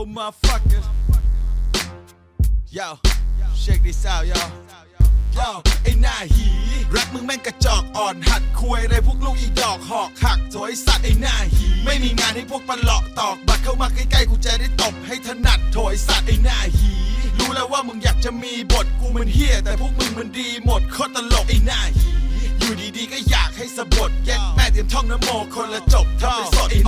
flow, motherfucker. Yo, check this out, yo. Yo ไอ้หน้าหี รักมึงแม่งกระจอกอ่อนหัดคุยไรพวกลูกอีดอกหอกหักโถอยสัตว์ไอ้หน้าหี ไม่มีงานให้พวกปลาเลาะตอก บัตรเข้ามาใกล้ๆกูจะได้ตบให้ถนัดโถอยสัตว์ไอ้หน้าหี รู้แล้วว่ามึงอยากจะมีบทกูมันเฮียแต่พวกมึงมันดีหมดโคตรตลกไอ้หน้าหี อยู่ดีๆก็อยากให้สะบดเย็ดแม่เตรียมท่องน้ำโมคนละจบถ้าเป็นสดไอ้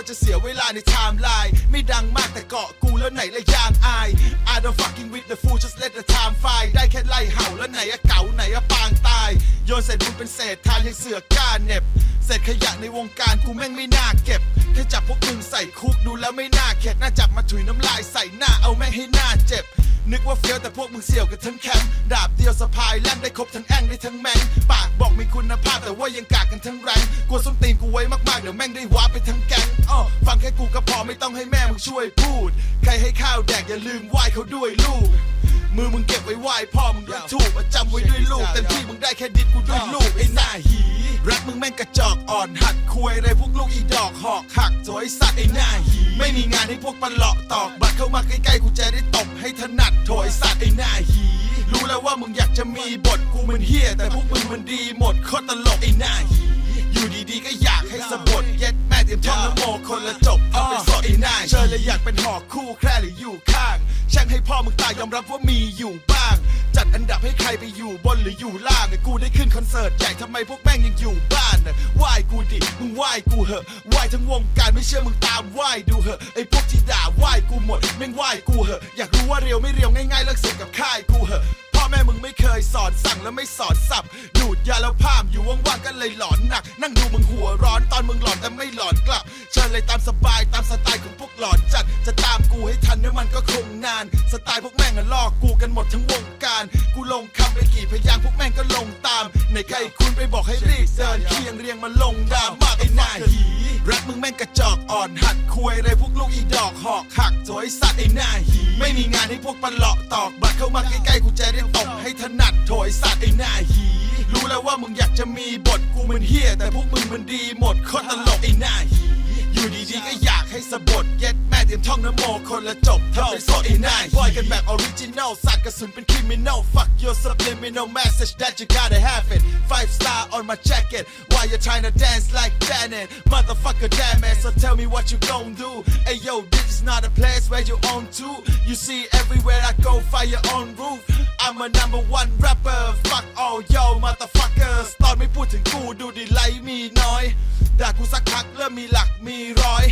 ตรจะเสียเวลาในไทม์ไลน์ไม่ดังมากแต่เกาะกูแล้วไหนละยางอาย I don't fucking with the fool just let the time fly ได้แค่ไล่เห่าแล้วไหนอะเก่าไหนอะปางตาย โยนเศษบุญเป็นเศษทานยังเสือกก้าเน็บเศษขยะในวงการกูแม่งไม่น่าเก็บแค่จับพวกมึงใส่คุกดูแล้วไม่น่าเข็ดน่าจับมาถุยน้ำลายใส่หน้าเอาแม่งให้หน้าเจ็บ นึกว่าเฟี้ยวแต่พวกมึงเสี่ยวกันทั้งแคมป์ดาบเดียวสะพายแล่นได้ครบทั้งแองได้ทั้งแมงปากบอกมีคุณภาพแต่ว่ายังกากกันทั้งแรงกลัวส้นตีนกูไว้มากๆเดี๋ยวแม่งได้วาไปทั้งแก๊งอ้อฟังแค่กูก็พอไม่ต้องให้แม่มึงช่วยพูด ใครให้ข้าวแดกอย่าลืมไหว้เขาด้วยลูก มือมึงเก็บไว้ไหว้พ่อมึงด้วยถูกประจำไว้ด้วยลูกเต็มที่มึงได้แค่ดิดกูด้วยลูกไอ้หน้าหี รักมึงแม่งกระจอกอ่อนหัดคุยอะไรพวกลูกอีดอกหอกหักโถอยสัตว์ไอ้หน้าหีไม่มีงานให้พวกปลาเลาะตอกบัตรเข้ามาใกล้ๆกูจะได้ตบให้ถนัดโถอยสัตว์ไอ้หน้าหีรู้แล้วว่ามึงอยากจะมีบทกูมันเฮียแต่พวกมึงมันดีหมดโคตรตลกไอ้หน้าหีอยู่ดีๆก็อยากให้สะบดเย็ดแม่เตรียมท่องนโมคนละจบ ไอ้น้าเชิญเลยอยากเป็นหอกคู่แคร่หรืออยู่ข้างช่างให้พ่อมึงตายยอมรับว่ามีอยู่บ้าง จัดอันดับให้ใครไปอยู่บนหรืออยู่ล่างกูได้ขึ้นคอนเสิร์ตใหญ่ทำไมพวกแม่งยังอยู่บ้านน่ะไหว้กูดิมึงไหว้กูเหอะไหว้ทั้งวงการไม่เชื่อมึงตามไหว้ดูเหอะไอ้พวกที่ด่าไหว้กูหมดแม่งไหว้กูเหอะอยากรู้ว่าเรียวไม่เรียวง่ายๆเลิกเสียงกับค่ายกูเหอะพ่อแม่มึงไม่เคยสอนสั่งแล้วไม่สอนสับดูดยาแล้วพามอยู่ว่างๆก็เลยหลอนหนัก นั่งดูมึง อะลอกกูกันหมดทั้งวงการ กูลงคำไปกี่พยางค์พวกแม่งก็ลงตามในใครคุณไปบอกให้รีบเดินเคียงเรียงมาลงดามมากไอ้หน้าหีรักมึงแม่งกระจอกอ่อนหัดคุยอะไรพวกลูกอีดอกหอกหักโถอยสัตว์ไอ้หน้าหีไม่มีงานให้พวกปลาเลาะตอกบัตรเข้ามาใกล้ๆกูจะได้ตบให้ถนัดโถอยสัตว์ไอ้หน้าหีรู้แล้วว่ามึงอยากจะมีบทกูมันเฮี้ยแต่พวกมึงมันดีหมดโคตรตลกไอ้หน้าหีอยู่ดีๆก็อยากให้สะบด ท่องนโมคนละจบทำเป็นสดไอ้หน้าบอยกันแบบออริจินอลสัตว์กระสุนเป็นคริมินอล fuck your subliminal message that you gotta have it five star on my jacket while you're trying to dance like Janet motherfucker damn it so tell me what you gon' do hey yo this is not a place where you own to you see everywhere I go fire on roof I'm a number one rapper fuck all yo motherfuckers ตอนไม่พูดถึงกูดูดิไลค์มีน้อย ด่ากูสักพักเริ่มมีหลักมีร้อย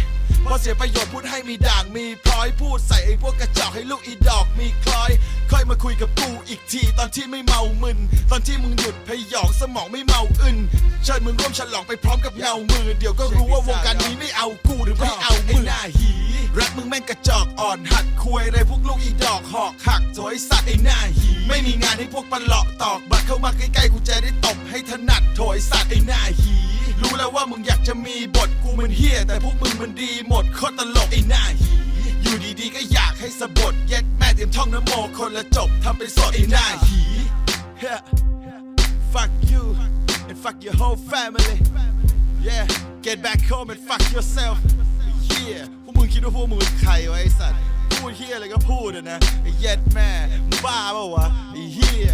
พอเสียประโยชน์พูดให้มีด่างมีพลอยพูดใส่ไอ้พวกกระจอกให้ลูกอีดอกมีคล้อย ค่อยมาคุยกับกูอีกที ตอนที่ไม่เมามึน ตอนที่มึงหยุดพยองสมองไม่เมาอึนเชิญมึงร่วมฉลองไปพร้อมกับเงามือ เดี๋ยวก็รู้ว่าวงการนี้ไม่เอากูหรือไม่เอามึงหน้าหีรักมึงแม่งกระจอกอ่อนหัดคุยอะไรพวกลูกอีดอกหอกหักโถอยสัตว์ไอ้หน้าหีไม่มีงานให้พวกปลาเลาะตอกบัตรเข้ามาใกล้ๆกูจะได้ตบให้ถนัดโถอยสัตว์ไอ้หน้าหีรู้แล้วว่ามึงอยากจะมีบทกูมันเฮี้ยแต่พวกมึงมันดีหมดโคตรตลกไอ้หน้าหีอยู่ดีๆก็อยากให้สะบดเย็ด แม่เตรียมท่องนโมคนละจบทำเป็นสดไอ้หน้าหี Yeah. Fuck you and fuck your whole family Yeah get back home and fuck yourself Yeah พวกมึงคิดว่าพวกมึงเป็นใครวะไอ้สัตว์พูดเฮี้ยอะไรก็พูดอะนะไอ้เย็ดแม่มึงบ้าเปล่าวะไอ้เฮี้ย